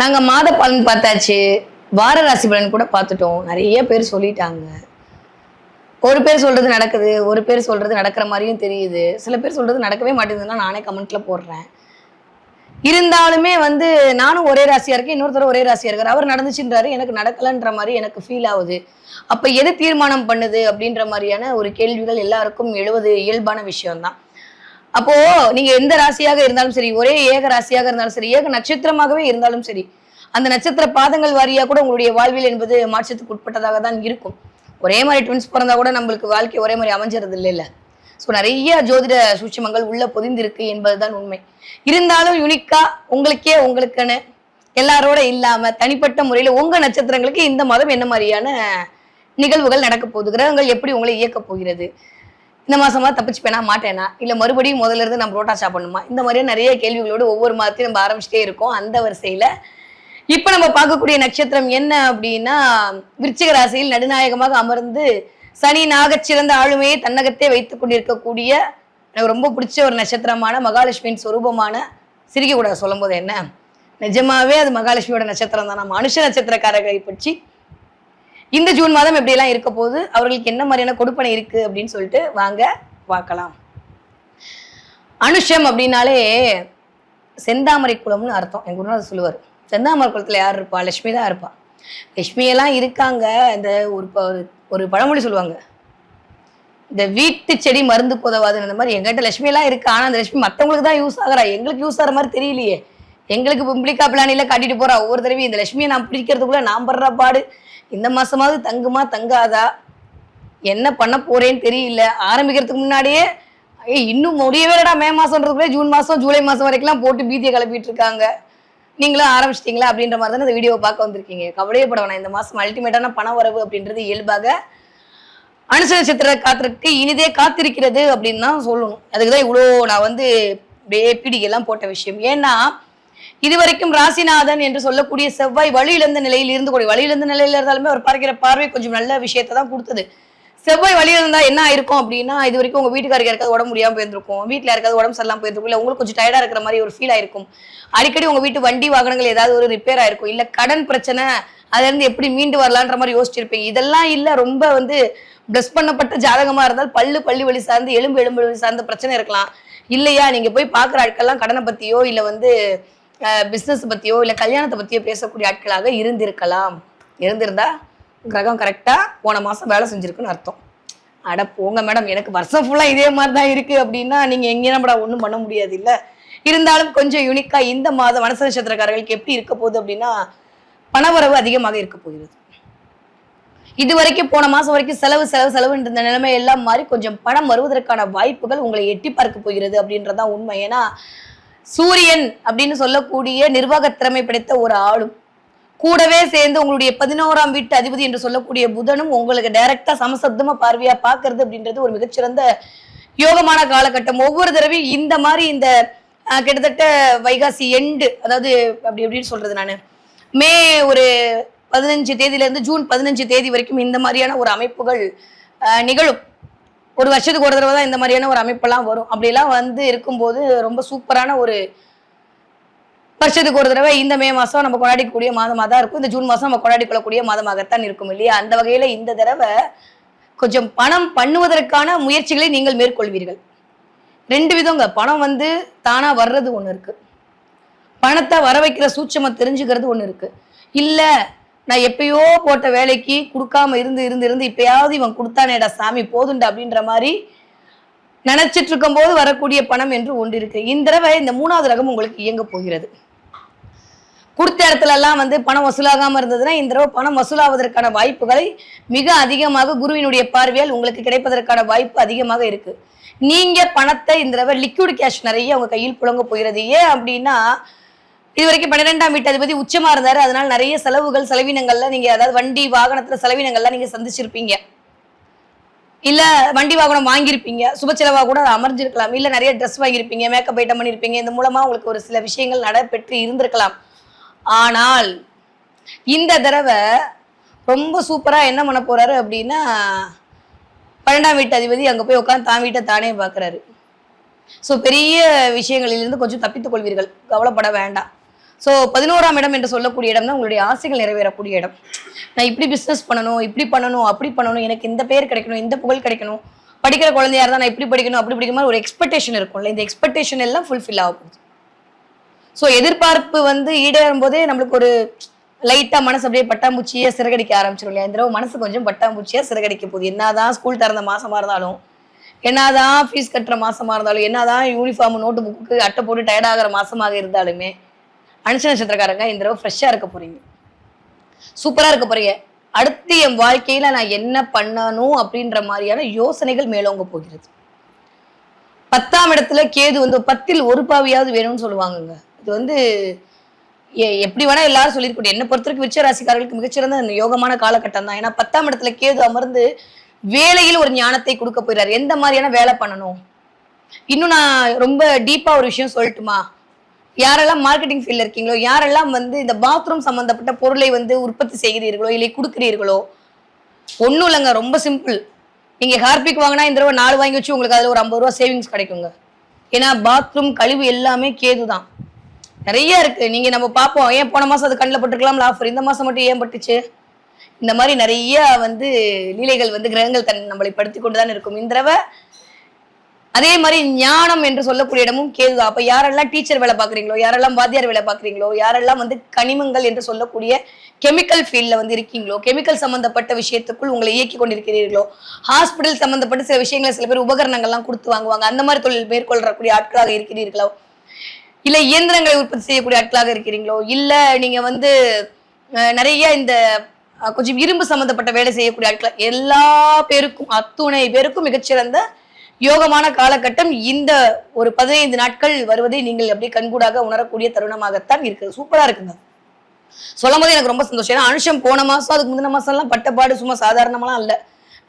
நாங்க மாத பலன் பார்த்தாச்சு. வார ராசி பலன் கூட பார்த்துட்டோம். நிறைய பேர் சொல்லிட்டாங்க. ஒரு பேர் சொல்றது நடக்குது ஒரு பேர் சொல்றது நடக்கிற மாதிரியும் தெரியுது. சில பேர் சொல்றது நடக்கவே மாட்டேங்குதுன்னா நானே கமெண்ட்ல போடுறேன். இருந்தாலுமே வந்து நானும் ஒரே ராசியா இருக்கேன் இன்னொருத்தர் ஒரே ராசியா இருக்காரு. அவர் நடந்துச்சுன்றாரு எனக்கு நடக்கலன்ற மாதிரி எனக்கு ஃபீல் ஆகுது. அப்ப எது தீர்மானம் பண்ணுது அப்படின்ற மாதிரியான ஒரு கேள்விகள் எல்லாருக்கும் எழுவது இயல்பான விஷயம்தான். அப்போ நீங்க எந்த ராசியாக இருந்தாலும் சரி ஒரே ஏக ராசியாக இருந்தாலும் சரி ஏக நட்சத்திரமாகவே இருந்தாலும் சரி அந்த நட்சத்திர பாதங்கள் வாரியா கூட உங்களுடைய வாழ்வில் என்பது மாற்றத்துக்கு உட்பட்டதாக தான் இருக்கும். ஒரே மாதிரி ட்வின்ஸ் பிறந்தா கூட நம்மளுக்கு வாழ்க்கை ஒரே மாதிரி அமைஞ்சிறது இல்லைல்ல. ஸோ நிறைய ஜோதிட சூட்சமங்கள் உள்ள பொதிந்திருக்கு என்பதுதான் உண்மை. இருந்தாலும் யுனிக்கா உங்களுக்கே உங்களுக்குன்னு எல்லாரோட இல்லாம தனிப்பட்ட முறையில் உங்க நட்சத்திரங்களுக்கு இந்த மாதம் என்ன மாதிரியான நிகழ்வுகள் நடக்க போகுது? கிரகங்கள் எப்படி உங்களை இயக்க போகிறது? இந்த மாசமா தப்பிச்சுப்பேனா மாட்டேனா? இல்ல மறுபடியும் முதல்ல இருந்து நம்ம ரோட்டா சாப்பிடணுமா? இந்த மாதிரியே நிறைய கேள்விகளோடு ஒவ்வொரு மாதத்தையும் நம்ம ஆரம்பிச்சிட்டே இருக்கோம் அந்த வரிசையில. இப்ப நம்ம பார்க்கக்கூடிய நட்சத்திரம் என்ன அப்படின்னா விருச்சிக ராசியில் நடுநாயகமாக அமர்ந்து சனி நாகச் சிறந்த ஆளுமையை தன்னகத்தே வைத்துக் கொண்டிருக்கக்கூடிய எனக்கு ரொம்ப பிடிச்ச ஒரு நட்சத்திரமான மகாலட்சுமியின் சொரூபமான சிரிக்க கூட சொல்லும் போது என்ன? நிஜமாவே அது மகாலட்சுமியோட நட்சத்திரம் தான் நம்ம மனுஷ நட்சத்திரக்காரர்களை பற்றி இந்த ஜூன் மாதம் எப்படியெல்லாம் இருக்க போகுது? அவர்களுக்கு என்ன மாதிரியான கொடுப்பனை இருக்கு அப்படின்னு சொல்லிட்டு வாங்க பார்க்கலாம். அனுஷம் அப்படின்னாலே செந்தாமரை குளம்னு அர்த்தம். எங்கள் குருநாதர் சொல்லுவார். செந்தாமரை குளத்துல யார் இருப்பா? லட்சுமி தான் இருப்பா. லட்சுமியெல்லாம் இருக்காங்க. இந்த ஒரு ப- ஒரு- ஒரு பழமொழி சொல்லுவாங்க. இந்த வீட்டு செடி மருந்து உதவாதுன்னு அந்த மாதிரி எங்கிட்ட லட்சுமியெல்லாம் இருக்கு. ஆனால் அந்த லட்சுமி மற்றவங்களுக்கு தான் யூஸ் ஆகுறா. எங்களுக்கு யூஸ் ஆகிற மாதிரி தெரியலையே. எங்களுக்கு பிம்பிளிக்கா பிளானில கட்டிட்டு போறா. ஒவ்வொரு தடவையும் இந்த லட்சுமியை நான் பிடிக்கிறதுக்குள்ள நான் படுற பாடு. இந்த மாசமாவது தங்குமா தங்காதா? என்ன பண்ண போறேன்னு தெரியல. ஆரம்பிக்கிறதுக்கு முன்னாடியே ஏய் இன்னும் முடியவேடா மே மாசம்ன்றதுக்குள்ளே ஜூன் மாசம் ஜூலை மாசம் வரைக்கும்லாம் போட்டு பீதியை கிளப்பிட்டு இருக்காங்க நீங்களும் ஆரம்பிச்சிட்டீங்களா அப்படின்ற மாதிரி தானே இந்த வீடியோ பார்க்க வந்திருக்கீங்க. கவலையே பட வேணாம். இந்த மாசம் அல்டிமேட்டான பண வரவு அப்படின்றது இயல்பாக அனுச நட்சத்திர காத்திற்கு இனிதே காத்திருக்கிறது அப்படின்னு தான் சொல்லணும். அதுக்கு தான் இவ்வளோ நான் வந்து அப்படியே பீடிகைலாம் போட்ட விஷயம். ஏன்னா இதுவரைக்கும் ராசிநாதன் என்று சொல்லக்கூடிய செவ்வாய் வழியிழந்த நிலையில் இருந்து கூடிய வழியிழந்த நிலையில இருந்தாலுமே அவர் பார்க்கிற பார்வை கொஞ்சம் நல்ல விஷயத்தை தான் கொடுத்தது. செவ்வாய் வழியில இருந்தால் என்ன ஆயிருக்கும் அப்படின்னா இது வரைக்கும் உங்கள் வீட்டுக்காரருக்கு யாருக்காவது உடம்பு முடியாமல் போயிருந்திருக்கும். வீட்டில் யாருக்காவது உடம்பு சரியில்லாமல் போயிருந்திருக்கும். இல்லை உங்களுக்கு கொஞ்சம் டயர்டாக இருக்கிற மாதிரி ஒரு ஃபீல் ஆயிருக்கும். அடிக்கடி உங்கள் வீட்டு வண்டி வாகனங்கள் ஏதாவது ஒரு ரிப்பேர் ஆயிருக்கும். இல்லை கடன் பிரச்சனை அதுலேருந்து எப்படி மீண்டு வரலான்ற மாதிரி யோசிச்சிருப்பீங்க. இதெல்லாம் இல்லை ரொம்ப வந்து ப்ளஸ் பண்ணப்பட்ட ஜாதகமாக இருந்தால் பல்லு பள்ளி வழி சார்ந்து எலும்பு எலும்பு வழி சார்ந்த பிரச்சனை இருக்கலாம். இல்லையா நீங்கள் போய் பார்க்குற ஆட்கள்லாம் கடனை பற்றியோ இல்லை வந்து பிஸ்னஸ் பத்தியோ இல்ல கல்யாணத்தை பத்தியோ பேசக்கூடிய ஆட்களாக இருந்திருக்கலாம். இருந்திருந்தா கிரகம் கரெக்டா போன மாசம் வேலை செஞ்சிருக்குன்னு அர்த்தம். அட போங்க மேடம் எனக்கு வருஷம் ஃபுல்லாக இதே மாதிரி தான் இருக்கு அப்படின்னா நீங்க எங்கேயும் நம்மடா ஒன்றும் பண்ண முடியாது இல்லை இருந்தாலும் கொஞ்சம் யூனிக்காக இந்த மாதம் மனச நட்சத்திரக்காரர்களுக்கு எப்படி இருக்க போகுது அப்படின்னா பணவரவு அதிகமாக இருக்க போகிறது. இது வரைக்கும் போன மாசம் வரைக்கும் செலவு செலவு செலவுன்ற நிலைமை எல்லாம் மாறி கொஞ்சம் பணம் வருவதற்கான வாய்ப்புகள் உங்களை எட்டி பார்க்க போகிறது அப்படின்றதான் உண்மை. ஏன்னா சூரியன் அப்படின்னு சொல்லக்கூடிய நிர்வாக திறமை படைத்த ஒரு ஆளும். கூடவே சேர்ந்து உங்களுடைய பதினோராம் வீட்டு அதிபதி என்று சொல்லக்கூடிய புதனும் உங்களுக்கு டைரக்டா சமசப்தமா பார்வையா பாக்குறது அப்படின்றது ஒரு மிகச்சிறந்த யோகமான காலகட்டம். ஒவ்வொரு தடவையும் இந்த மாதிரி இந்த கிட்டத்தட்ட வைகாசி எண்டு அதாவது அப்படி எப்படின்னு சொல்றது நான். மே ஒரு பதினஞ்சு தேதியில இருந்து ஜூன் பதினஞ்சு தேதி வரைக்கும் இந்த மாதிரியான ஒரு அமைப்புகள் நிகழும். ஒரு வருஷத்துக்கு ஒரு தடவை தான் இந்த மாதிரியான ஒரு அமைப்பெல்லாம் வரும். அப்படிலாம் வந்து இருக்கும்போது ரொம்ப சூப்பரான ஒரு வருஷத்துக்கு ஒரு தடவை இந்த மே மாதம் நம்ம கொண்டாடிக்கூடிய மாதமாக தான் இருக்கும். இந்த ஜூன் மாதம் நம்ம கொண்டாடி கொள்ளக்கூடிய மாதமாகத்தான் இருக்கும் இல்லையா? அந்த வகையில் இந்த தடவை கொஞ்சம் பணம் பண்ணுவதற்கான முயற்சிகளை நீங்கள் மேற்கொள்வீர்கள். ரெண்டு விதங்க பணம் வந்து தானாக வர்றது ஒன்று இருக்கு. பணத்தை வர வைக்கிற சூட்சமாக தெரிஞ்சுக்கிறது ஒன்று இருக்கு. இல்லை நான் எப்பயோ போட்ட வேலைக்கு கொடுக்காம இருந்து இருந்து இருந்து இப்பயாவது இவன் கொடுத்தானேடா சாமி போதுண்டா அப்படின்ற மாதிரி நினைச்சிட்டு இருக்கும் போது வரக்கூடிய பணம் என்று ஒன்று இருக்கு. இந்த தடவை இந்த மூணாவது ரகம் உங்களுக்கு இயங்க போகிறது. கொடுத்த இடத்துல எல்லாம் வந்து பணம் வசூலாகாம இருந்ததுன்னா இந்த தடவை பணம் வசூலாவதற்கான வாய்ப்புகளை மிக அதிகமாக குருவினுடைய பார்வையால் உங்களுக்கு கிடைப்பதற்கான வாய்ப்பு அதிகமாக இருக்கு. நீங்க பணத்தை இந்த தடவை லிக்விட் கேஷ் நிறைய உங்க கையில் புழங்க போகிறது. ஏன் அப்படின்னா இது வரைக்கும் பன்னிரெண்டாம் வீட்டு அதிபதி உச்சமா இருந்தாரு. அதனால நிறைய செலவுகள் செலவினங்கள்ல நீங்க அதாவது வண்டி வாகனத்துல செலவினங்கள்லாம் நீங்க சந்திச்சிருப்பீங்க. இல்ல வண்டி வாகனம் வாங்கியிருப்பீங்க. சுப செலவா கூட அது அமர்ந்திருக்கலாம். இல்ல நிறைய ட்ரெஸ் வாங்கியிருப்பீங்க மேக்கப் ஐட்டம் பண்ணியிருப்பீங்க. இந்த மூலமா உங்களுக்கு ஒரு சில விஷயங்கள் நடைபெற்று இருந்திருக்கலாம். ஆனால் இந்த தடவை ரொம்ப சூப்பரா என்ன பண்ண போறாரு அப்படின்னா பன்னெண்டாம் வீட்டு அதிபதி அங்க போய் உட்காந்து தான் வீட்டை தானே பார்க்குறாரு. ஸோ பெரிய விஷயங்களிலிருந்து கொஞ்சம் தப்பித்துக் கொள்வீர்கள். கவலைப்பட வேண்டாம். ஸோ பதினோராம் இடம் என்று சொல்லக்கூடிய இடம் தான் உங்களுடைய ஆசைகள் நிறைவேறக்கூடிய இடம். நான் இப்படி பிஸ்னஸ் பண்ணணும் இப்படி பண்ணணும் அப்படி பண்ணணும் எனக்கு இந்த பேர் கிடைக்கணும் இந்த புகழ் கிடைக்கணும். படிக்கிற குழந்தையா இருந்தால் நான் இப்படி படிக்கணும் அப்படி படிக்கணும் ஒரு எக்ஸ்பெக்டேஷன் இருக்கும்ல. இந்த எக்ஸ்பெக்டேஷன் எல்லாம் ஃபுல்ஃபில் ஆக போகுது. ஸோ எதிர்பார்ப்பு வந்து ஈடேறும் போதே நம்மளுக்கு ஒரு லைட்டாக மனசு அப்படியே பட்டாம்பூச்சியே சிறகடிக்க ஆரம்பிச்சிடும் இல்லையா? இந்த தடவை மனசு கொஞ்சம் பட்டாம்பூச்சியாக சிறகடிக்க போகுது. என்னதான் ஸ்கூல் திறந்த மாசமாக இருந்தாலும் என்னதான் ஃபீஸ் கட்டுற மாசமாக இருந்தாலும் என்னதான் யூனிஃபார்ம் நோட்டு புக்கு அட்டை போட்டு டயர்டாகிற மாசமாக இருந்தாலுமே அனுச நட்சத்திரக்காரங்க இந்த தடவை ஃப்ரெஷ்ஷாக இருக்க போறீங்க. சூப்பராக இருக்க போறீங்க. அடுத்து என் வாழ்க்கையில நான் என்ன பண்ணணும் அப்படின்ற மாதிரியான யோசனைகள் மேலோங்க போகிறது. பத்தாம் இடத்துல கேது வந்து பத்தில் ஒரு பாவியாவது வேணும்னு சொல்லுவாங்கங்க. இது வந்து எ- எப்படி வேணா எல்லாரும் சொல்லியிருக்கட்டும். என்ன பொறுத்தவரைக்கும் விச்ச ராசிக்காரர்களுக்கு மிகச்சிறந்த யோகமான காலகட்டம் தான். ஏன்னா பத்தாம் இடத்துல கேது அமர்ந்து வேலையில் ஒரு ஞானத்தை கொடுக்க போயிறாரு. எந்த மாதிரியான வேலை பண்ணணும்? இன்னும் நான் ரொம்ப டீப்பா ஒரு விஷயம் சொல்லட்டுமா? யாரெல்லாம் மார்க்கெட்டிங் ஃபீல்ட்ல இருக்கீங்களோ யாரெல்லாம் வந்து இந்த பாத்ரூம் சம்பந்தப்பட்ட பொருளை வந்து உற்பத்தி செய்கிறீர்களோ இல்லை கொடுக்கிறீர்களோ ஒன்றும் இல்லைங்க ரொம்ப சிம்பிள் நீங்கள் ஹார்பிக் வாங்கினா இந்த தடவை நாலு வாங்கி வச்சு உங்களுக்கு அதில் ஒரு ஐம்பது ரூபா சேவிங்ஸ் கிடைக்குங்க. ஏன்னா பாத்ரூம் கழிவு எல்லாமே கேது தான். நிறைய இருக்கு. நீங்க நம்ம பார்ப்போம் ஏன் போன மாசம் அது கண்ணில் பட்டுருக்கலாம்ல? ஆஃபர். இந்த மாசம் மட்டும் ஏன் பட்டுச்சு? இந்த மாதிரி நிறைய வந்து லீலைகள் வந்து கிரகங்கள் தன் நம்மளை படுத்தி கொண்டுதான் இருக்கும். இந்த தடவை அதே மாதிரி ஞானம் என்று சொல்லக்கூடிய இடமும் கேதுதான். அப்ப யாரெல்லாம் டீச்சர் வேலை பாக்குறீங்களோ யாரெல்லாம் வாத்தியார் வேலை பாக்குறீங்களோ யாரெல்லாம் வந்து கனிமங்கள் என்று சொல்லக்கூடிய கெமிக்கல் ஃபீல்ட்ல வந்து இருக்கீங்களோ கெமிக்கல் சம்பந்தப்பட்ட விஷயத்துக்குள் உங்களை இயக்கி கொண்டிருக்கிறீர்களோ ஹாஸ்பிட்டல் சம்பந்தப்பட்ட சில விஷயங்களை சில பேர் உபகரணங்கள்லாம் கொடுத்து வாங்குவாங்க. அந்த மாதிரி தொழில் மேற்கொள்ளக்கூடிய ஆட்களாக இருக்கிறீர்களோ? இல்ல இயந்திரங்களை உற்பத்தி செய்யக்கூடிய ஆட்களாக இருக்கிறீங்களோ? இல்ல நீங்க வந்து நிறைய இந்த கொஞ்சம் இரும்பு சம்பந்தப்பட்ட வேலை செய்யக்கூடிய ஆட்கள்? எல்லா பேருக்கும் அத்துணை பேருக்கும் மிகச்சிறந்த யோகமான காலகட்டம் இந்த ஒரு பதினைந்து நாட்கள் வருவதை நீங்கள் அப்படியே கண்கூடாக உணரக்கூடிய தருணமாகத்தான் இருக்குது சூப்பரா இருக்குங்க சொல்லும் போது எனக்கு ரொம்ப சந்தோஷம். ஏன்னா அனுஷம் போன மாசம் அதுக்கு முந்தின மாசம் எல்லாம் பட்டப்பாடு சும்மா சாதாரணமெல்லாம் இல்ல.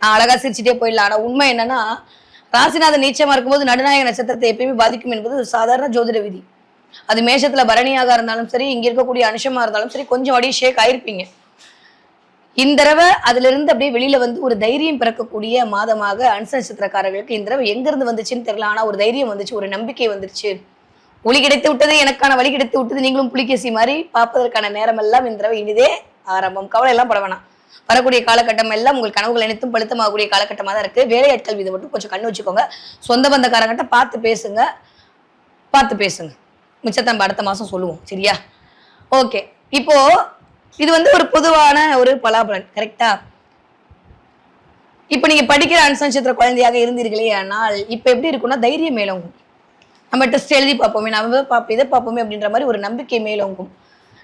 நான் அழகா சிரிச்சுட்டே போயிடலாம். ஆனா உண்மை என்னன்னா ராசிநாதன் நீச்சமா இருக்கும்போது நடுநாயக நட்சத்திரத்தை எப்பயுமே பாதிக்கும் என்பது ஒரு சாதாரண ஜோதிட விதி. அது மேஷத்துல பரணியாக இருந்தாலும் சரி இங்க இருக்கக்கூடிய அனுஷமா இருந்தாலும் சரி கொஞ்சம் அப்படியே ஷேக் ஆயிருப்பீங்க. இந்த தடவை அதுல இருந்து அப்படியே வெளியில வந்து ஒரு தைரியம் பிறக்கக்கூடிய மாதமாக அன்ச நட்சத்திரக்காரர்களுக்கு இந்த தடவை எங்க இருந்து வந்துச்சுன்னு தெரியல. ஆனா ஒரு தைரியம் வந்துச்சு ஒரு நம்பிக்கை வந்துருச்சு. ஒளி கிடைத்து விட்டது எனக்கான வழி கிடைத்து விட்டது நீங்களும் புலிகேசி மாதிரி பார்ப்பதற்கான நேரம் எல்லாம் இந்த தடவை இனிதே ஆரம்பம். கவலை எல்லாம் பட வேணாம். வரக்கூடிய காலகட்டம் எல்லாம் உங்கள் கனவுகள் அனைத்தும் பழுத்தமாகக்கூடிய காலகட்டமாக தான் இருக்கு. வேலையாட்கள் மீது மட்டும் கொஞ்சம் கண்ணு வச்சுக்கோங்க. சொந்த பந்தக்காரங்கிட்ட பார்த்து பேசுங்க. பார்த்து பேசுங்க. மிச்சத்தை நம்ம அடுத்த மாசம் சொல்லுவோம். சரியா? ஓகே. இப்போ இது வந்து ஒரு பொதுவான ஒரு பலாபலன் கரெக்டா இப்போ நீங்க படிக்கிற அனுச நட்சத்திர குழந்தையாக இருந்தீர்களே ஆனால் இப்போ எப்படி இருக்கும்னா தைரியம் மேலோங்கும் நம்ம டெஸ்ட் எழுதி பார்ப்போமே நம்ம பார்ப்போம் இதை பார்ப்போமே அப்படின்ற மாதிரி ஒரு நம்பிக்கை மேலோங்கும்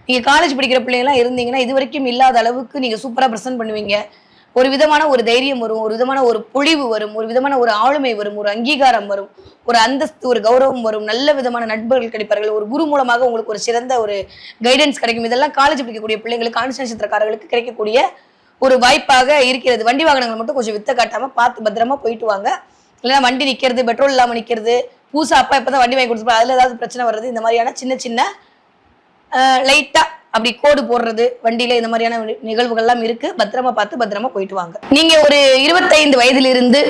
நீங்க காலேஜ் படிக்கிற பிள்ளைங்களாம் இருந்தீங்கன்னா இது வரைக்கும் இல்லாத அளவுக்கு நீங்க சூப்பரா ப்ரெசென்ட் பண்ணுவீங்க. ஒரு விதமான ஒரு தைரியம் வரும் ஒரு விதமான ஒரு பொழிவு வரும் ஒரு விதமான ஒரு ஆளுமை வரும் ஒரு அங்கீகாரம் வரும் ஒரு அந்தஸ்து ஒரு கௌரவம் வரும் நல்ல விதமான நண்பர்கள் கிடைப்பார்கள் ஒரு குரு மூலமாக உங்களுக்கு ஒரு சிறந்த ஒரு கைடன்ஸ் கிடைக்கும். இதெல்லாம் காலேஜ் படிக்கக்கூடிய பிள்ளைங்களுக்கு ஆணுஷ நட்சத்திரக்காரர்களுக்கு கிடைக்கக்கூடிய ஒரு வாய்ப்பாக இருக்கிறது. வண்டி வாகனங்கள் மட்டும் கொஞ்சம் வித்த காட்டாம பார்த்து பத்திரமா போயிட்டு வாங்க. இல்லைன்னா வண்டி நிக்கிறது பெட்ரோல் இல்லாம நிக்கிறது பூசா அப்பா இப்பதான் வண்டி வாங்கி கொடுத்துருப்பா அதுல ஏதாவது பிரச்சனை வர்றது இந்த மாதிரியான சின்ன சின்ன லைட்டா அப்படி கோடு போடுறது வண்டியில இந்த மாதிரியான நிகழ்வுகள் நிகழ்வுகள்லாம் இருக்கு. பத்திரமா பார்த்து பத்திரமா போயிட்டு வாங்க. நீங்க ஒரு இருபத்தைந்து வயதிலிருந்து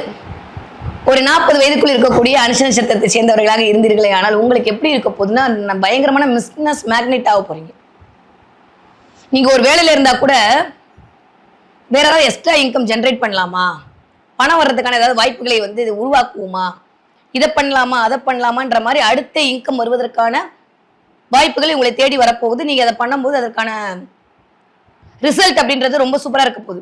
ஒரு நாற்பது வயதுக்குள் இருக்கக்கூடிய அனுஷ நட்சத்திரத்தை சேர்ந்தவர்களாக இருந்தீர்களே ஆனால் உங்களுக்கு எப்படி இருக்க போகுதுன்னா பயங்கரமான பிஸ்னஸ் மேக்னெட் ஆக போறீங்க. நீங்க ஒரு வேலையில இருந்தா கூட வேற ஏதாவது எக்ஸ்ட்ரா இன்கம் ஜென்ரேட் பண்ணலாமா? பணம் வர்றதுக்கான ஏதாவது வாய்ப்புகளை வந்து இது உருவாக்குவோமா? இதை பண்ணலாமா அதை பண்ணலாமான்ற மாதிரி அடுத்த இன்கம் வருவதற்கான வாய்ப்புகள் உங்களை தேடி வரப்போகுது. நீங்க அதை பண்ணும்போது அதற்கான ரிசல்ட் அப்படின்றது ரொம்ப சூப்பரா இருக்க போகுது.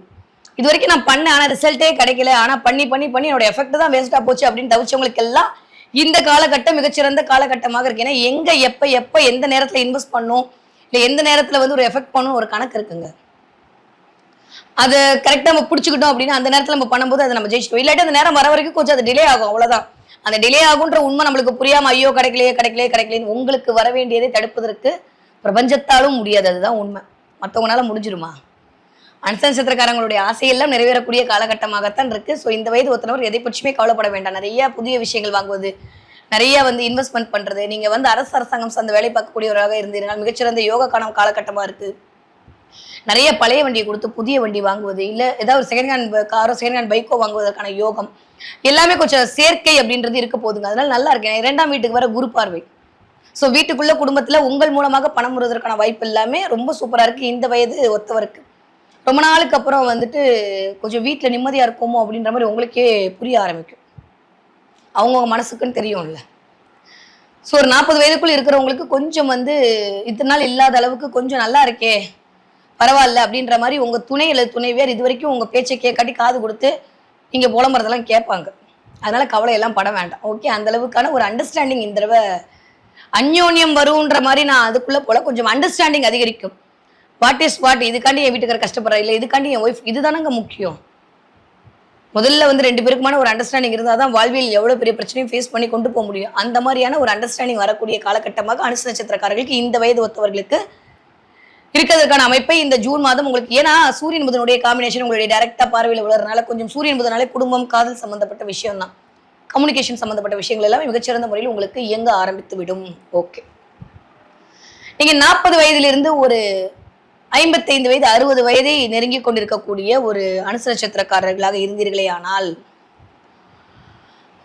இது வரைக்கும் நான் பண்ண ஆனா ரிசல்ட்டே கிடைக்கல. ஆனா பண்ணி பண்ணி பண்ணி என்னோட எஃபெக்ட் தான் வேஸ்டா போச்சு அப்படின்னு தவிச்சவங்களுக்கு எல்லாம் இந்த காலகட்டம் மிகச்சிறந்த காலகட்டமாக இருக்கு. ஏன்னா எங்க எப்ப எப்ப எந்த நேரத்துல இன்வெஸ்ட் பண்ணும் இல்ல எந்த நேரத்துல வந்து ஒரு எஃபெக்ட் பண்ணும் ஒரு கணக்கு இருக்குங்க. அது கரெக்டாக நம்ம பிடிச்சிக்கிட்டோம் அப்படின்னா அந்த நேரத்தில் நம்ம பண்ணும்போது அதை நம்ம ஜெயிச்சிட்டோம். இல்லாட்டி அந்த நேரம் வர வரைக்கும் கொஞ்சம் அது டிலே ஆகும். அவ்வளவுதான். அந்த டிலே ஆகுன்ற உண்மை நம்மளுக்கு புரியாம ஐயோ கிடைக்கலையே கிடைக்கலையே கிடைக்கலையே உங்களுக்கு வர வேண்டியதை தடுப்பதற்கு பிரபஞ்சத்தாலும் முடியாது. அதுதான் உண்மை. மற்றவங்களால முடிஞ்சிருமா? அன்ச நட்சத்திரக்காரங்களுடைய ஆசையெல்லாம் நிறைவேறக்கூடிய காலகட்டமாகத்தான் இருக்கு. ஸோ இந்த வயது ஒருத்தனவர் எதை பற்றியுமே கவலைப்பட வேண்டாம். நிறைய புதிய விஷயங்கள் வாங்குவது நிறைய வந்து இன்வெஸ்ட்மெண்ட் பண்றது. நீங்க வந்து அரசு அரசாங்கம் சார்ந்த வேலை பார்க்கக்கூடியவராக இருந்தீர்கள். மிகச்சிறந்த யோகக்கான காலகட்டமா இருக்கு. நிறைய பழைய வண்டியை கொடுத்து புதிய வண்டி வாங்குவது இல்லை ஏதாவது ஒரு செகண்ட் ஹேண்ட் காரோ செகண்ட் ஹேண்ட் பைக்கோ வாங்குவதற்கான யோகம் எல்லாமே கொஞ்சம் சேர்க்கை அப்படின்றது இருக்க போதுங்க அதனால நல்லா இருக்கேன். இரண்டாம் வீட்டுக்கு வர குரு பார்வை. ஸோ வீட்டுக்குள்ள குடும்பத்தில் உங்கள் மூலமாக பணம் வருவதற்கான வாய்ப்பு எல்லாமே ரொம்ப சூப்பராக இருக்குது இந்த வயது ஒத்தவருக்கு. ரொம்ப நாளுக்கு அப்புறம் வந்துட்டு கொஞ்சம் வீட்டில் நிம்மதியாக இருக்கோமோ அப்படின்ற மாதிரி உங்களுக்கே புரிய ஆரம்பிக்கும். அவங்கவுங்க மனசுக்குன்னு தெரியும்ல. ஸோ ஒரு நாற்பது வயதுக்குள்ளே இருக்கிறவங்களுக்கு கொஞ்சம் வந்து இத்தனை நாள் இல்லாத அளவுக்கு கொஞ்சம் நல்லா இருக்கே பரவாயில்ல அப்படின்ற மாதிரி உங்க துணை அல்லது துணைவியார் இது வரைக்கும் உங்க பேச்சை கேட்காட்டி காது கொடுத்து நீங்க புலம்புறதெல்லாம் கேட்பாங்க. அதனால கவலை எல்லாம் பட வேண்டாம். ஓகே அந்த அளவுக்கான ஒரு அண்டர்ஸ்டாண்டிங் இந்த தடவை அந்யோன்யம் வரும்ன்ற மாதிரி நான் அதுக்குள்ள போல கொஞ்சம் அண்டர்ஸ்டாண்டிங் அதிகரிக்கும். வாட் இஸ் வாட் இதுக்காண்டி என் வீட்டுக்கார கஷ்டப்படுறா இல்லை இதுக்காண்டி என் ஒய்ஃப் இதுதானங்க முக்கியம். முதல்ல வந்து ரெண்டு பேருக்குமான ஒரு அண்டர்ஸ்டாண்டிங் இருந்தால் தான் வாழ்வியல் எவ்வளோ பெரிய பிரச்சனையும் ஃபேஸ் பண்ணி கொண்டு போக முடியும். அந்த மாதிரியான ஒரு அண்டர்ஸ்டாண்டிங் வரக்கூடிய காலகட்டமாக அனுச நட்சத்திரக்காரர்களுக்கு இந்த வயது ஒத்தவர்களுக்கு இருக்கிறதுக்கான அமைப்பை இந்த ஜூன் மாதம் உங்களுக்கு ஏன்னா சூரியன் புதனுடைய காம்பினேஷன் உங்களுடைய டைரக்டா பார்வையில் உள்ளதுனால கொஞ்சம் சூரியன் புதனாலே குடும்பம் காதல் சம்பந்தப்பட்ட விஷயம் தான் கம்யூனிகேஷன் சம்பந்தப்பட்ட விஷயங்கள் எல்லாமே மிகச்சிறந்த முறையில் உங்களுக்கு இயங்க ஆரம்பித்து விடும். ஓகே நீங்க நாற்பது வயதிலிருந்து ஒரு ஐம்பத்தைந்து வயது அறுபது வயதை நெருங்கி கொண்டிருக்கக்கூடிய ஒரு அனுச நட்சத்திரக்காரர்களாக இருந்தீர்களே ஆனால்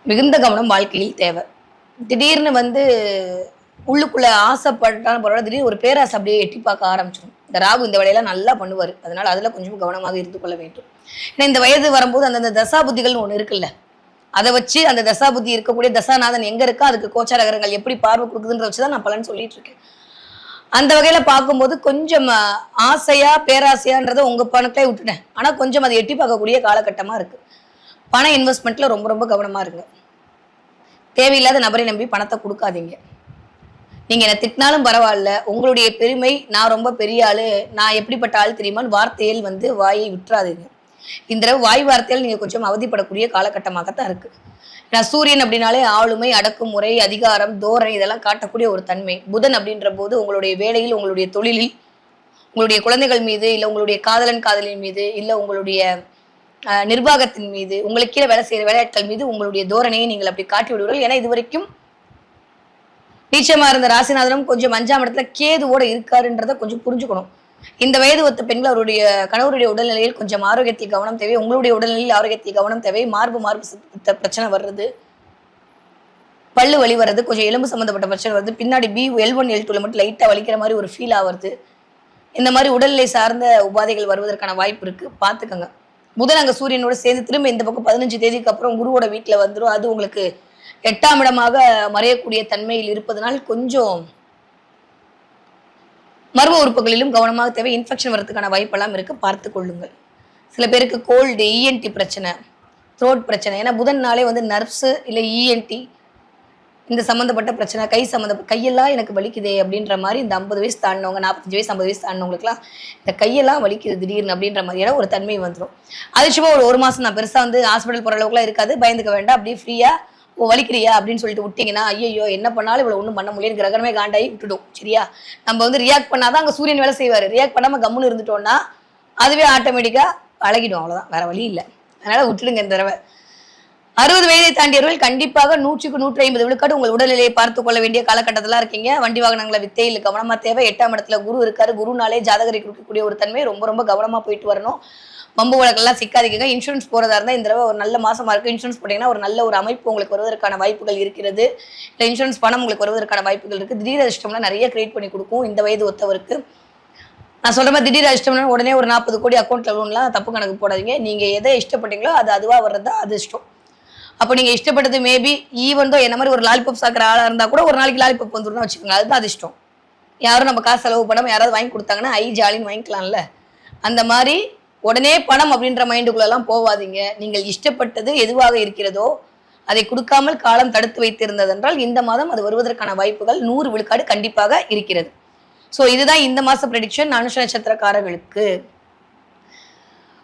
மிகுந்த கவனம் வாழ்க்கையில் தேவை. திடீர்னு வந்து உள்ளுக்குள்ள ஆசைப்பட்டாலும் பரவாயில்ல. திடீர்னு ஒரு பேராசை அப்படியே எட்டி பார்க்க ஆரம்பிச்சிடும் இந்த ராகு இந்த வேலையெல்லாம் நல்லா பண்ணுவார். அதனால அதில் கொஞ்சம் கவனமாக இருந்து கொள்ள வேண்டும். ஏன்னா இந்த வயது வரும்போது அந்தந்த தசா புத்திகள்னு ஒன்று இருக்குல்ல. அதை வச்சு அந்த தசா புத்தி இருக்கக்கூடிய தசாநாதன் எங்கே இருக்கோ? அதுக்கு கோச்சாரகரங்கள் எப்படி பார்வை கொடுக்குதுன்ற வச்சு தான் நான் பலன் சொல்லிட்டு இருக்கேன். அந்த வகையில் பார்க்கும்போது கொஞ்சம் ஆசையா பேராசையான்றதை உங்கள் பணத்தை விட்டுட்டேன். ஆனால் கொஞ்சம் அதை எட்டி பார்க்கக்கூடிய காலகட்டமாக இருக்குது பண இன்வெஸ்ட்மெண்ட்டில் ரொம்ப ரொம்ப கவனமாக இருங்க. தேவையில்லாத நபரை நம்பி பணத்தை கொடுக்காதீங்க. நீங்க என்ன திட்டினாலும் பரவாயில்ல. உங்களுடைய பெருமை நான் ரொம்ப பெரிய ஆளு. நான் எப்படிப்பட்ட ஆள் தெரியுமான்னு வார்த்தையில் வந்து வாயை விட்டுறாதீங்க. இந்த தடவை வாய் வார்த்தையில் நீங்க கொஞ்சம் அவதிப்படக்கூடிய காலகட்டமாகத்தான் இருக்கு. ஏன்னா சூரியன் அப்படின்னாலே ஆளுமை அடக்குமுறை அதிகாரம் தோரணை இதெல்லாம் காட்டக்கூடிய ஒரு தன்மை. புதன் அப்படின்ற போது உங்களுடைய வேலையில் உங்களுடைய தொழிலில் உங்களுடைய குழந்தைகள் மீது இல்லை உங்களுடைய காதலன் காதலின் மீது இல்லை உங்களுடைய நிர்வாகத்தின் மீது உங்களுக்கு கீழே வேலை செய்கிற வேலையாட்கள் மீது உங்களுடைய தோரணையை நீங்கள் அப்படி காட்டி விடுவீர்கள் ஏன்னா இது வரைக்கும் நீச்சமா இருந்த ராசிநாதனும் கொஞ்சம் அஞ்சாம் இடத்துல கேதுவோட இருக்காருன்றத கொஞ்சம் புரிஞ்சுக்கணும். இந்த வயது ஒத்த பெண்கள் அவருடைய கணவருடைய உடல்நிலையில் கொஞ்சம் ஆரோக்கியத்தை கவனம் தேவை. உங்களுடைய உடல்நிலையில் ஆரோக்கியத்தை கவனம் தேவை. மார்பு மார்பு பிரச்சனை வர்றது. பல்லு வலி வர்றது. கொஞ்சம் எலும்பு சம்மந்தப்பட்ட பிரச்சனை வருது பின்னாடி பி எல் ஒன் எல் டூல மட்டும் லைட்டாக வலிக்கிற மாதிரி ஒரு ஃபீல் ஆகுறது இந்த மாதிரி உடல்நிலை சார்ந்த உபாதைகள் வருவதற்கான வாய்ப்பு இருக்கு. பார்த்துக்கோங்க. முதல் அங்க சூரியனோட சேர்ந்து திரும்ப இந்த பக்கம் பதினஞ்சு தேதிக்கு அப்புறம் குருவோட வீட்டுல வந்துடும் அது உங்களுக்கு எட்டாம் இடமாக மறையக்கூடிய தன்மையில் இருப்பதனால் கொஞ்சம் மர்ம உறுப்புகளிலும் கவனமாக தேவை. இன்ஃபெக்ஷன் வரதுக்கான வாய்ப்பெல்லாம் இருக்கு. பார்த்து கொள்ளுங்கள். சில பேருக்கு கோல்டு இஎன்டி பிரச்சனை த்ரோட் பிரச்சனை. ஏன்னா புதன் நாளே வந்து நர்வ்ஸு இல்லை இஎன்டி இந்த சம்மந்தப்பட்ட பிரச்சனை கை சம்மந்த கையெல்லாம் எனக்கு வலிக்குதே அப்படின்ற மாதிரி இந்த ஐம்பது வயசு தாண்டினவங்க நாற்பத்தஞ்சு வயசு ஐம்பது வயசு தாண்டினவங்களுக்குலாம் இந்த கையெல்லாம் வலிக்குது திடீர்னு அப்படின்ற மாதிரியான ஒரு தன்மை வந்துடும் அது சும்மா ஒரு ஒரு மாதம் நான் பெருசாக வந்து ஹாஸ்பிட்டல் போகிற அளவுக்குலாம் இருக்காது. பயந்துக்க வேண்டாம். அப்படியே ஃப்ரீயாக ஓ வலிக்கிறியா அப்படின்னு சொல்லிட்டு விட்டீங்கன்னா ஐயோ என்ன பண்ணாலும் இவ்வளோ ஒன்றும் பண்ண முடியும் கிரகணமே காண்டாகி விட்டுடும் சரியா? நம்ம வந்து ரியாக்ட் பண்ணாதான் அங்கே சூரியன் வேலை செய்வார். ரியாக்ட் பண்ணாமல் கம்முன்னு இருந்துட்டோம்னா அதுவே ஆட்டோமேட்டிக்காக அழகிடும் அவ்வளோதான் வேற வழி இல்லை. அதனால விட்டுடுங்க இந்த தடவை. அறுபது வயதை தாண்டியவர்கள் கண்டிப்பாக நூற்றுக்கு நூற்றி ஐம்பது விழுக்காடு உங்கள் உடல்நிலையை பார்த்து கொள்ள வேண்டிய காலகட்டத்தில் இருக்கீங்க. வண்டி வாகனங்களை வித்தையில் கவனமா தேவை. எட்டாம் இடத்துல குரு இருக்காரு. குருனாலே ஜாதகரை கொடுக்கக்கூடிய ஒரு தன்மை ரொம்ப ரொம்ப கவனமா போயிட்டு வரணும். வம்பு வழக்கெல்லாம் சிக்காதீங்க. இன்சூரன்ஸ் போறதா இருந்தால் இந்த தடவை ஒரு நல்ல மாசமா இருக்கு. இன்சூரன்ஸ் போட்டீங்கன்னா ஒரு நல்ல ஒரு அமைப்பு உங்களுக்கு வருவதற்கான வாய்ப்புகள் இருக்கிறது. இல்லை இன்சூரன்ஸ் பணம் உங்களுக்கு வருவதற்கான வாய்ப்புகள் இருக்கு. திடீர் அதிர்ஷ்டம்லாம் நிறைய கிரியேட் பண்ணி கொடுக்கும் இந்த வயது ஒத்தவருக்கு. நான் சொல்ற மாதிரி திடீர் அதிர்ஷ்டம்னா உடனே ஒரு நாற்பது கோடி அக்கௌண்ட்ல லோன்லாம் தப்பு கணக்கு போடாதீங்க. நீங்க எதை இஷ்டப்பட்டீங்களோ அது அதுவா வர்றது தான் அதிர்ஷ்டம். அப்போ நீங்கள் இஷ்டப்பட்டது மேபி ஈவன் என்ன மாதிரி ஒரு லாலிபப் சாக்கிற ஆளாக இருந்தால் கூட ஒரு நாளைக்கு லாலிபப் வந்துடும் வச்சுக்கோங்க. அதுதான் அதிர்ஷ்டம். யாரும் நம்ம காசு செலவு பண்ணாமல் யாராவது வாங்கி கொடுத்தாங்கன்னா ஐ ஜாலின்னு வாங்கிக்கலாம்ல. அந்த மாதிரி உடனே பணம் அப்படின்ற மைண்டுக்குள்ளெல்லாம் போவாதீங்க. நீங்கள் இஷ்டப்பட்டது எதுவாக இருக்கிறதோ அதை கொடுக்காமல் காலம் தடுத்து வைத்திருந்ததென்றால் இந்த மாதம் அது வருவதற்கான வாய்ப்புகள் நூறு விழுக்காடு கண்டிப்பாக இருக்கிறது. ஸோ இதுதான் இந்த மாத ப்ரெடிக்ஷன் அனுஷ நட்சத்திரக்காரர்களுக்கு.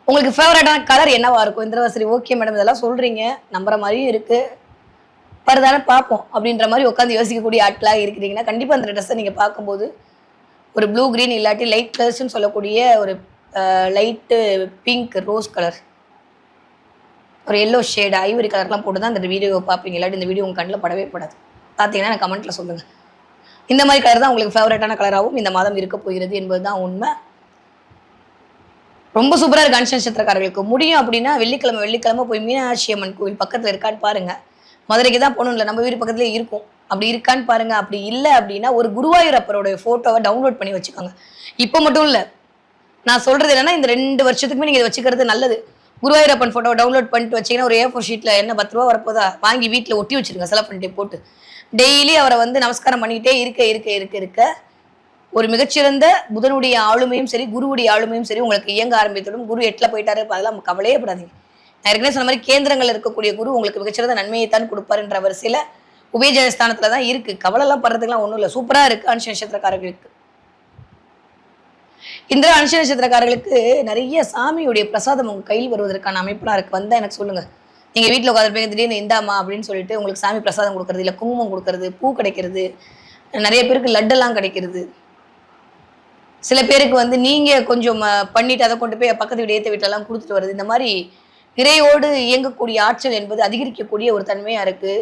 உங்களுக்கு ஃபேவரட்டான கலர் என்னவா இருக்கும்? இந்த சரி ஓகே மேடம் இதெல்லாம் சொல்றீங்க. நம்புற மாதிரியும் இருக்கு. பரதான பார்ப்போம். அப்படின்ற மாதிரி உட்காந்து யோசிக்கக்கூடிய ஆட்களாக இருக்கிறீங்கன்னா கண்டிப்பாக அந்த ட்ரெஸ்ஸை நீங்கள் பார்க்கும்போது ஒரு ப்ளூ க்ரீன் இல்லாட்டி லைட் கலர்ஸ்னு சொல்லக்கூடிய ஒரு லைட்டு பிங்க் ரோஸ் கலர் ஒரு எல்லோ ஷேடு ஐவரி கலர்லாம் போட்டு தான் அந்த வீடியோ பார்ப்பீங்க. இல்லாட்டி இந்த வீடியோ உங்கள் கண்ணில் படவே படாது. பார்த்தீங்கன்னா எனக்கு கமெண்ட்டில் சொல்லுங்கள் இந்த மாதிரி கலர் தான் உங்களுக்கு ஃபேவரட்டான கலராகவும் இந்த மாதம் இருக்க போகிறது என்பது தான் உண்மை. ரொம்ப சூப்பராக இருக்குது அனுஷ நட்சத்திரக்காரர்களுக்கு. முடியும் அப்படின்னா வெள்ளிக்கிழமை வெள்ளிக்கிழமை போய் மீனாட்சி அம்மன் கோவில் பக்கத்தில் இருக்கான்னு பாருங்கள் மதுரைக்கு தான் போகணும் இல்லை நம்ம வீடு பக்கத்துலேயே இருக்கும். அப்படி இருக்கான்னு பாருங்க. அப்படி இல்லை அப்படின்னா ஒரு குருவாயூர் அப்பரோடைய ஃபோட்டோவை டவுன்லோட் பண்ணி வச்சுக்கோங்க. இப்போ மட்டும் இல்லை நான் சொல்றது என்னன்னா இந்த ரெண்டு வருஷத்துக்குமே நீங்க இதை வச்சுக்கிறது நல்லது. குருவாயூரப்பன் ஃபோட்டோவை டவுன்லோட் பண்ணிட்டு வச்சீங்கன்னா ஒரு ஏ ஃபோர் ஷீட்ல என்ன பத்து ரூபா வரப்போதா? வாங்கி வீட்டில் ஒட்டி வச்சிருங்க செலவு பண்ணிட்டு போட்டு. டெய்லி அவரை வந்து நமஸ்காரம் பண்ணிக்கிட்டே இருக்க இருக்க இருக்க இருக்க ஒரு மிகச்சிறந்த புதனுடைய ஆளுமையும் சரி குருவுடைய ஆளுமையும் சரி உங்களுக்கு இயங்க ஆரம்பித்ததும் குரு எட்டில் போயிட்டாரு அதெல்லாம் கவலையே படாதீங்க. நான் ஏற்கனவே சொன்ன மாதிரி கேந்திரங்கள் இருக்கக்கூடிய குரு உங்களுக்கு மிகச்சிறந்த நன்மையை தான் கொடுப்பாருன்ற வரிசையில உபயஜனஸ்தானத்துல தான் இருக்கு. கவலைலாம் படுறதுக்குலாம் ஒன்றும் இல்லை. சூப்பராக இருக்கு அனுஷ நட்சத்திரக்காரர்களுக்கு இந்த அனுஷ நட்சத்திரக்காரர்களுக்கு நிறைய சாமியுடைய பிரசாதம் உங்க கையில் வருவதற்கான அமைப்புலாம் இருக்கு. வந்தா எனக்கு சொல்லுங்க. நீங்க வீட்டில் உட்காந்துருப்பீங்க திடீர்னு இந்தாமா அப்படின்னு சொல்லிட்டு உங்களுக்கு சாமி பிரசாதம் கொடுக்கறது இல்லை குங்குமம் கொடுக்கறது பூ கிடைக்கிறது நிறைய பேருக்கு லட்டெல்லாம் கிடைக்கிறது. சில பேருக்கு வந்து நீங்க கொஞ்சம் பண்ணிட்டு அதை கொண்டு போய் பக்கத்து வீடு ஏற்ற வீட்டிலலாம் கொடுத்துட்டு வருது இந்த மாதிரி இறையோடு இயங்கக்கூடிய ஆற்றல் என்பது அதிகரிக்கக்கூடிய ஒரு தன்மையா இருக்கு.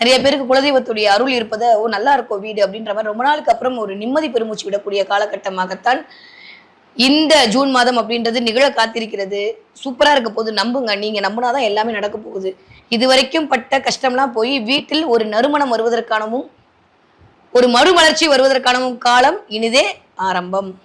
நிறைய பேருக்கு குலதெய்வத்துடைய அருள் இருப்பதை ஓ நல்லா இருக்கும் வீடு அப்படின்ற மாதிரி ரொம்ப நாளுக்கு அப்புறம் ஒரு நிம்மதி பெருமூச்சு விடக்கூடிய காலகட்டமாகத்தான் இந்த ஜூன் மாதம் அப்படின்றது நிகழ காத்திருக்கிறது. சூப்பரா இருக்க போகுது. நம்புங்க. நீங்க நம்பினாதான் எல்லாமே நடக்க போகுது. இது வரைக்கும் பட்ட கஷ்டம்லாம் போய் வீட்டில் ஒரு நறுமணம் வருவதற்கானவும் ஒரு மறுமலர்ச்சி வருவதற்கானவும் காலம் இனிதே ஆரம்பம்.